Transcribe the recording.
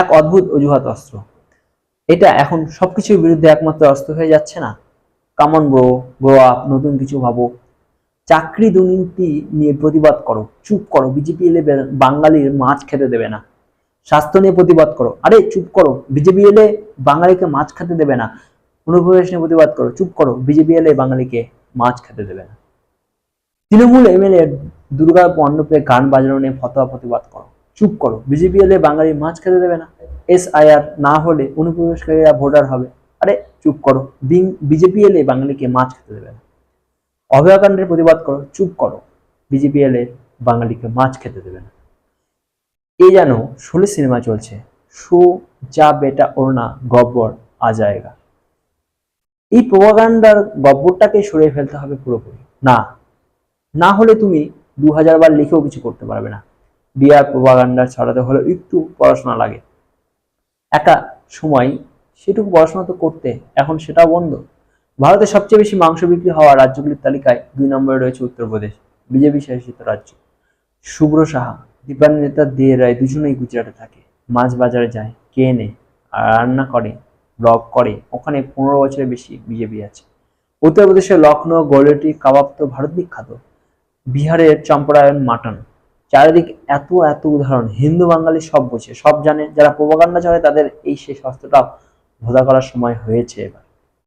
এক অদ্ভুত অজুহাত অস্ত্র। এটা এখন সবকিছুর বিরুদ্ধে একমাত্র অস্ত্র হয়ে যাচ্ছে না। কামন ব্রো গ্রো আপ নতুন কিছু ভাবো। চাকরি দুর্নীতি নিয়ে প্রতিবাদ করো, চুপ করো বিজেপি এলে বাঙালির মাছ খেতে দেবে না। স্বাস্থ্য নিয়ে প্রতিবাদ করো, আরে চুপ করো বিজেপি এলে বাঙালিকে মাছ খেতে দেবে না। অনুপ্রবেশ নিয়ে প্রতিবাদ করো, চুপ করো বিজেপি এলে বাঙালিকে মাছ খেতে দেবে না। তৃণমূল এমএলএ দুর্গা মণ্ডপে গান বাজানো নিয়ে ফতোয়া প্রতিবাদ করো। চুপ করো। বিজেপি এলে বাঙালি মাছ খেতে দেবে না। এস আইআর না হলে অনুপ্রবেশকারীরা ভোটার হবে। আরে চুপ করো। বিং বিজেপি এলে বাঙালিকে মাছ খেতে দেবে না। অভয়াকাণ্ডের প্রতিবাদ করো। চুপ করো। বিজেপি এলে বাঙালিকে মাছ খেতে দেবে না। এই যেন ষোলো সিনেমা চলছে। শো যা বেটা ওড়না, গব্বর আজায়গা এই প্রভাগান্ডার গব্বরটাকে সরিয়ে ফেলতে হবে পুরোপুরি। না। না হলে তুমি দু হাজার বার লিখেও কিছু করতে পারবে না। ডিআর প্রভাগান্ডার ছড়াতে হলে একটু পড়াশোনা লাগে। একা সময় সেটুকু পড়াশোনা তো করতে, এখন সেটাও বন্ধ। ভারতে সবচেয়ে বেশি মাংস বিক্রি হওয়া রাজ্যগুলির তালিকায় দুই নম্বরে রয়েছে উত্তরপ্রদেশ, বিজেপি শাসিত রাজ্য। শুভ্র সাহা দীপান নেতা দে রায় দুজনেই গুজরাটে থাকে। মাছ বাজারে যায় কেনে আর রান্না করে, ব্লগ করে, ওখানে পনেরো বছরের বেশি বিজেপি আছে। উত্তরপ্রদেশের লখনৌ গোলেটি, কাবাব তো ভারত বিখ্যাত। বিহারের চম্পারায়ণ, মাটন। চারিদিক এত এত উদাহরণ। হিন্দু, বাঙালি সব বোঝে, সব জানে। যারা প্রবাগান্ডা চলে তাদের এই শেষ অস্ত্রটা ভোদা করার সময় হয়েছে এবার।